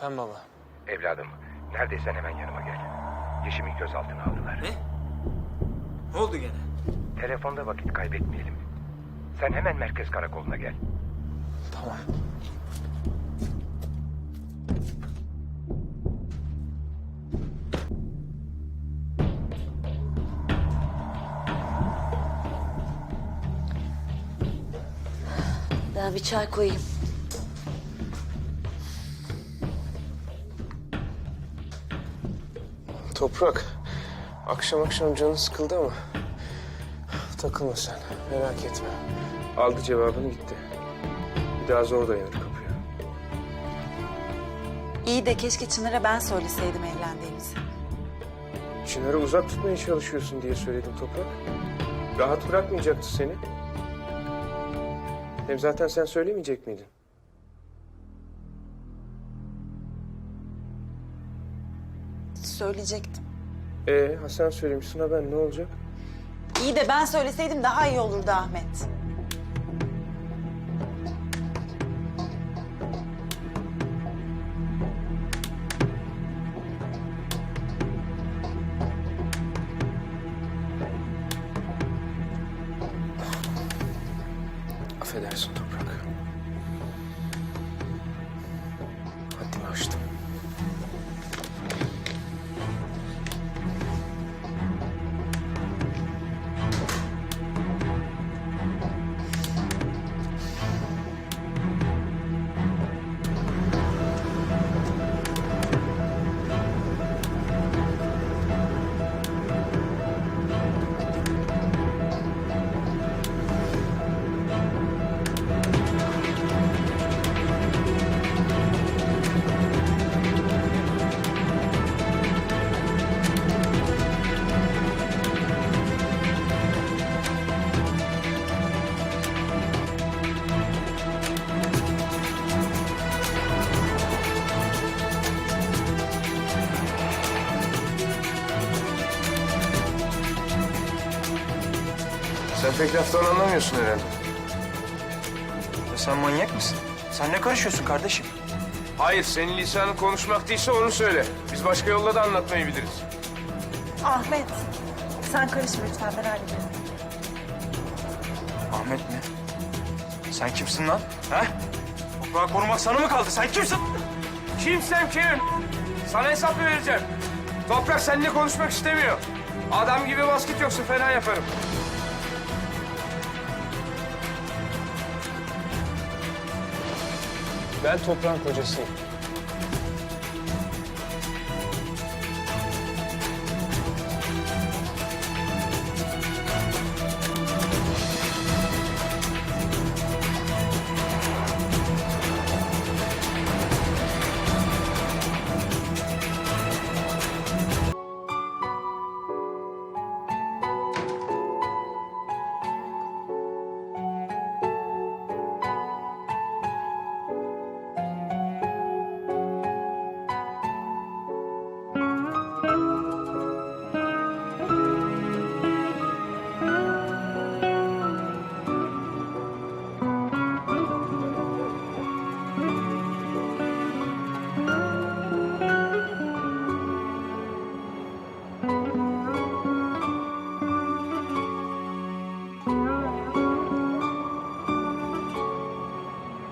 Efendim baba. Evladım, neredeysen hemen yanıma gel. Yeşim'i gözaltına aldılar. Ne? Ne oldu gene? Telefonda vakit kaybetmeyelim. Sen hemen merkez karakoluna gel. Tamam. Ben bir çay koyayım. Toprak. Akşam akşam canın sıkıldı ama takılma sen. Merak etme. Aldı cevabını gitti. Bir daha zor dayanır kapıya. İyi de keşke Çınar'a ben söyleseydim evlendiğimizi. Çınar'ı uzak tutmaya çalışıyorsun diye söyledim Toprak. Rahat bırakmayacaktı seni. Hem zaten sen söylemeyecek miydin? Söyleyecektim. Ee, Hasan söylemişsin ha ben ne olacak? İyi de ben söyleseydim daha iyi olurdu Ahmet. Sen pek laftan anlamıyorsun herhalde. Ya sen manyak mısın? Sen ne karışıyorsun kardeşim? Hayır, senin lisanın konuşmak değilse onu söyle. Biz başka yolla da anlatmayı biliriz. Ahmet, sen karışma lütfen ben hallederim. Ahmet mi? Sen kimsin lan? He? Toprağı korumak sana mı kaldı? Sen kimsin? Kimsem kim? Sana hesap vereceğim. Toprak seninle konuşmak istemiyor. Adam gibi basket yoksa fena yaparım. Ben toprağın kocasıyım.